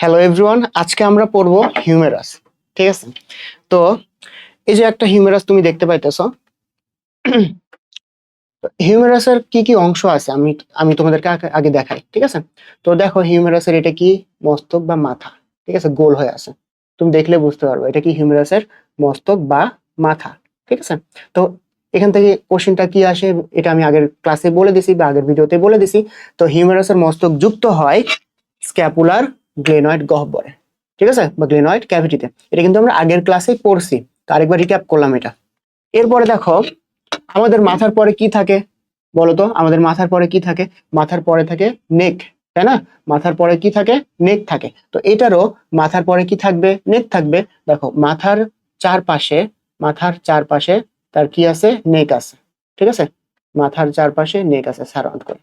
Hello everyone আজকে আমরা পড়ব হিউমেরাস ঠিক আছে? তো এই যে একটা হিউমেরাস তুমি দেখতে পাইতেছো হিউমেরাসের কি কি অংশ আছে আমি আমি তোমাদেরকে আগে- দেখাই, ঠিক আছে? তো দেখো হিউমেরাসের এটা কি? মস্তক বা মাথা, ঠিক আছে? গোল হয়ে আছে। তুমি দেখলে বুঝতে পারবে, এটা কি হিউমেরাসের মস্তক বা মাথা, ঠিক আছে? তো এখান থেকে কোশ্চেনটা কি আসে, এটা আমি আগের ক্লাসে বলে দিছি বা আগের ভিডিওতে বলে দিছি। তো হিউমেরাসের মস্তক যুক্ত হয় স্ক্যাপুলার গ্লেনয়েড গহ্বরে। ঠিক আছে? বা গ্লেনয়েড ক্যাভিটিতে। এটা কিন্তু আমরা আগের ক্লাসে পড়ছি। তো আরেকবার রিক্যাপ করলাম এটা। এরপরে দেখো, আমাদের মাথার পরে কি থাকে? বলতো আমাদের মাথার পরে কি থাকে? মাথার পরে থাকে নেক, তাই না? মাথার পরে কি থাকে? নেক থাকে। তো এটারও মাথার পরে কি থাকবে? নেক থাকবে। দেখো, মাথার চারপাশে মাথার চারপাশে তার কি আছে? নেক আছে। ঠিক আছে? মাথার চারপাশে নেক আছে সারাউন্ড করে।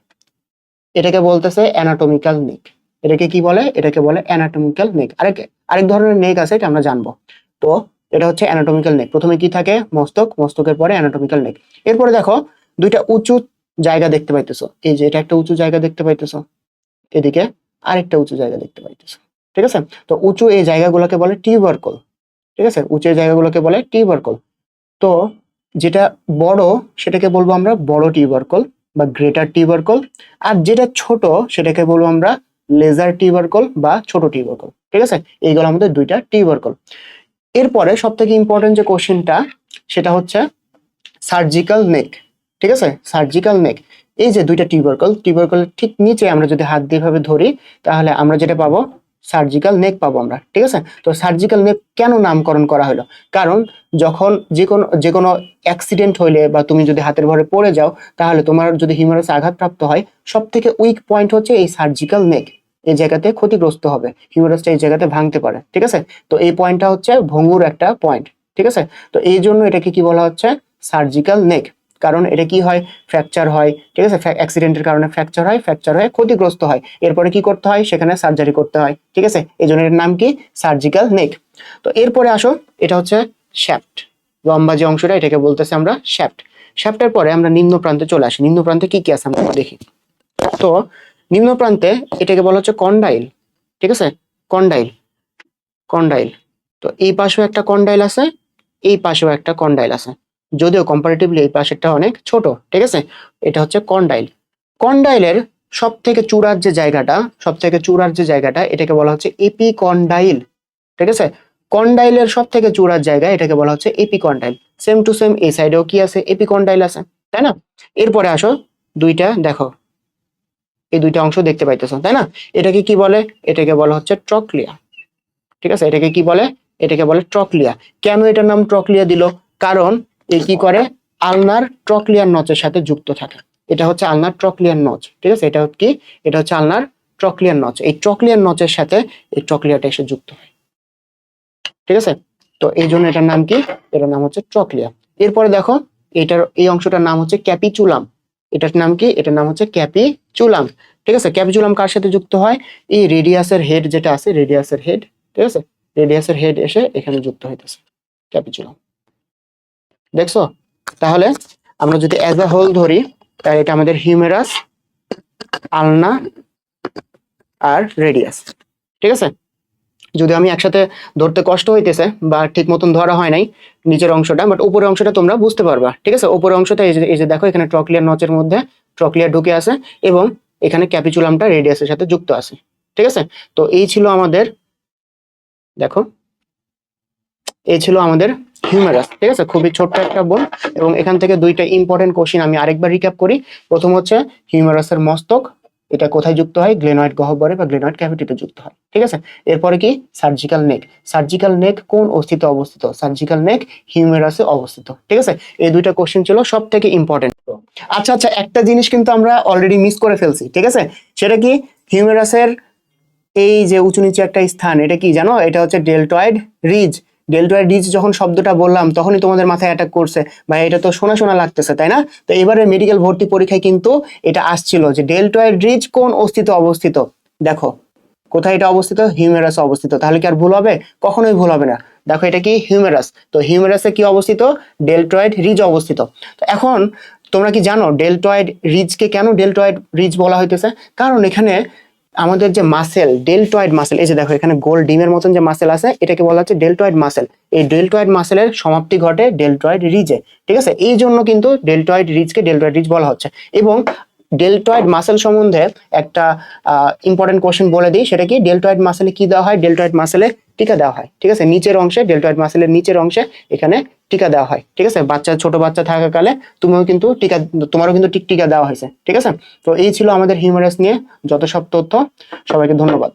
এটাকে বলতেছে অ্যানাটমিক্যাল নেক এটাকে কি বলে? এটাকে বলে অ্যানাটমিক্যাল নেক আরেক আরেক ধরনের নেক আছে, এটা আমরা জানব। তো এটা হচ্ছে অ্যানাটমিক্যাল নেক প্রথমে কি থাকে? মস্তক। মস্তকের পরে অ্যানাটমিক্যাল নেক এরপরে দেখো, দুইটা উঁচু জায়গা দেখতে পাইতেছো। এই যে এটা একটা উঁচু জায়গা দেখতে পাইতেছো, এদিকে আরেকটা উঁচু জায়গা দেখতে পাইতেছো। ঠিক আছে? তো উঁচু এই জায়গাগুলোকে বলে টিউবারকল ঠিক আছে? উঁচু জায়গাগুলোকে বলে টিউবারকল তো যেটা বড়, সেটাকে বলব আমরা বড় টিউবারকল বা গ্রেটার টিউবারকল আর যেটা ছোট, সেটাকে বলব আমরা লেজার টিউবারকল বা ছোট টিউবারকল ঠিক আছে? এইগুলো আমাদের দুইটা টিউবারকল এরপরে সব থেকে ইম্পর্টেন্ট যে কোশ্চেনটা সেটা হচ্ছে সার্জিক্যাল নেক ঠিক আছে? সার্জিক্যাল নেক এই যে দুইটা টিউবারকল টিউবারকলের ঠিক নিচে আমরা যদি হাত দিয়ে ভাবে ধরি, তাহলে আমরা যেটা পাবো? সার্জিক্যাল নেক পাবো আমরা, ঠিক আছে? তো সার্জিক্যাল নেক কেন নামকরণ করা হলো? কারণ যখন যে কোনো যে কোনো অ্যাক্সিডেন্ট হইলে বা তুমি যদি হাতের ভরে পড়ে যাও, তাহলে তোমার যদি হিউমারাসে আঘাতপ্রাপ্ত হয় সব থেকে উইক পয়েন্ট হচ্ছে এই সার্জিক্যাল নেক এই জায়গাতে ক্ষতিগ্রস্ত হবে, হিউমারাসটা এই জায়গাতে ভাঙতে পারে, ঠিক আছে? তো এই পয়েন্টটা হচ্ছে ভঙ্গুর একটা পয়েন্ট ঠিক আছে? তো এই জন্য এটাকে কি বলা হচ্ছে? সার্জিক্যাল নেক কারণ এটা কি হয়? ফ্র্যাকচার হয়, ঠিক আছে? অ্যাক্সিডেন্টের কারণে ফ্র্যাকচার হয় ফ্র্যাকচার হয়ে ক্ষতিগ্রস্ত হয়। এরপরে কি করতে হয়? সেখানে সার্জারি করতে হয়, ঠিক আছে? এই জন্য এর নাম কি? সার্জিক্যাল নেক তো এরপরে আসো, এটা হচ্ছে শ্যাফট লম্বা যে অংশটা, এটাকে বলতেছে আমরা শ্যাফট শ্যাফটের পরে আমরা নিম্ন প্রান্তে চলে আসি। নিম্ন প্রান্তে কি কি আছে? আমরা দেখি। তো নিম্ন প্রান্তে এটাকে বলা হচ্ছে কন্ডাইল ঠিক আছে? কন্ডাইল কন্ডাইল তো এই পাশেও একটা কন্ডাইল আছে, এই পাশেও একটা কন্ডাইল আছে। যদিও কম্পারেটিভলি এই পাশেরটা অনেক ছোট, ঠিক আছে? এটা হচ্ছে কন্ডাইল কন্ডাইলের সব থেকে চূড়ার যে জায়গাটা সব থেকে চূড়ার যে জায়গাটা, এটাকে বলা হচ্ছে এপিকন্ডাইল ঠিক আছে? কন্ডাইলের সব থেকে চূড়ার জায়গা এটাকে বলা হচ্ছে এপিকন্ডাইল সেম টু সেম এই সাইডেও কি আছে? এপিকন্ডাইল আছে, তাই না? এরপরে আসো, দুইটা দেখো। এই দুইটা অংশ দেখতে পাইতেছো তাই না? এটাকে কি বলে? এটাকে বলা হচ্ছে ট্রকলিয়া। ঠিক আছে? এটাকে কি বলে? এটাকে বলে ট্রকলিয়া। কেন এটার নাম ট্রকলিয়া দিল? কারণ এ কি করে? আলনার ট্রকলিয়ার নচের সাথে যুক্ত থাকে। এটা হচ্ছে আলনার ট্রকলিয়ার নচ। ঠিক আছে? এটা কি? এটা হচ্ছে আলনার ট্রকলিয়ার নচ। এই ট্রকলিয়ার নচের সাথে এই ট্রকলিয়াটা এসে যুক্ত হয়। ঠিক আছে? তো এই জন্য এটার নাম কি? এটার নাম হচ্ছে ট্রকলিয়া। এরপরে দেখো, এটার এই অংশটার নাম হচ্ছে ক্যাপিচুলাম। এটার নাম কি? এটার নাম হচ্ছে ক্যাপিচুলাম। ঠিক আছে? ক্যাপিচুলাম কার সাথে যুক্ত হয়? এই রেডিয়াসের হেড যেটা আছে, রেডিয়াসের হেড, ঠিক আছে? রেডিয়াসের হেড এসে এখানে যুক্ত হইতেছে, ক্যাপিচুলাম। দেখছ? তাহলে আমরা যদি অ্যাজ আ হোল ধরি, তাহলে এটা আমাদের হিউমেরাস, আলনা আর রেডিয়াস। ঠিক আছে? যদি আমি একসাথে ধরতে কষ্ট হইতেছে বা ঠিক মতন ধরা হয় নাই নিচের অংশটা বাট উপরের অংশটা তোমরা বুঝতে পারবা, ঠিক আছে? উপরের অংশটা এই যে দেখো, এখানে ট্রকলিয়ার নচের মধ্যে ট্রকলিয়ার ঢুকে আছে এবং এখানে ক্যাপিচুলামটা রেডিয়াসের সাথে যুক্ত আছে, ঠিক আছে? তো এই ছিল আমাদের, দেখো, এই ছিল আমাদের হিউমারাস ঠিক আছে? খুবই ছোট্ট একটা বোন এবং এখান থেকে দুইটা ইম্পর্টেন্ট কোশ্চিন আমি আরেকবার রিক্যাপ করি। প্রথম হচ্ছে হিউমারাসের মস্তক, এটা কোথায় যুক্ত হয়? গ্লেনয়েড গহ্বরে বা গ্লেনয়েড ক্যাভিটিতে যুক্ত হয়। ঠিক আছে? এরপরে কি? সার্জিক্যাল নেক সার্জিক্যাল নেক কোন অস্তিত্ব অবস্থিত? সার্জিক্যাল নেক হিউমেরাসে অবস্থিত। ঠিক আছে? এই দুইটা কোশ্চেন ছিল সব থেকে ইম্পর্টেন্ট আচ্ছা আচ্ছা একটা জিনিস কিন্তু আমরা অলরেডি মিস করে ফেলছি, ঠিক আছে? সেটা কি? হিউমেরাসের এই যে উঁচু নিচু একটা স্থান, এটা কি জানো? এটা হচ্ছে ডেল্টয়েড রিজ ডেল্টয়েড রিজ যখন শব্দটা বললাম, তখনই তোমাদের মাথায় অ্যাটাক করছে। বা এটা তো শোনা শোনা লাগতেছে, তাই না? তো এবারে মেডিকেল ভর্তি পরীক্ষায় কিন্তু এটা আসছিল যে ডেল্টয়েড রিজ কোন অস্তিত্ব অবস্থিত? দেখো কোথায় এটা অবস্থিত? হিউমেরাস অবস্থিত। তাহলে কি আর ভুল হবে? কখনোই ভুল হবে না। দেখো এটা কি? হিউমেরাস তো হিউমেরাসে কি অবস্থিত? ডেল্টয়েড রিজ অবস্থিত। তো এখন তোমরা কি জানো ডেল্টয়েড রিজকে কেন ডেল্টয়েড রিজ বলা হইতেছে? কারণ এখানে আমাদের যে মাসেল ডেলটয়েড মাসেল এই যে দেখো এখানে গোল ডিমের মতন যে মাসেল আছে, এটাকে বলা হচ্ছে ডেলটয়েড মাসেল এই ডেলটয়েড মাসেলের সমাপ্তি ঘটে ডেলটয়েড রিজে ঠিক আছে? এই জন্য কিন্তু ডেলটয়েড রিজকে ডেলটয়েড রিজ বলা হচ্ছে। এবং ডেলটয়েড মাসেল সম্বন্ধে একটা ইম্পর্টেন্ট কোশ্চেন বলে দিই। সেটা কি? ডেলটয়েড মাসেলে কি দেওয়া হয়? ডেলটয়েড মাসেলে টিকা দেওয়া হয়। ঠিক আছে? নিচের অংশে ডেলটয়েড মাসেলের নিচের অংশে এখানে টিকা দেওয়া হয়। ঠিক আছে? বাচ্চা, ছোট বাচ্চা থাকাকালে তুমিও কিন্তু টিকা, তোমারও কিন্তু টিক দেওয়া হয়েছে। ঠিক আছে? তো এই ছিল আমাদের হিউমারাস নিয়ে যত সব তথ্য। সবাইকে ধন্যবাদ।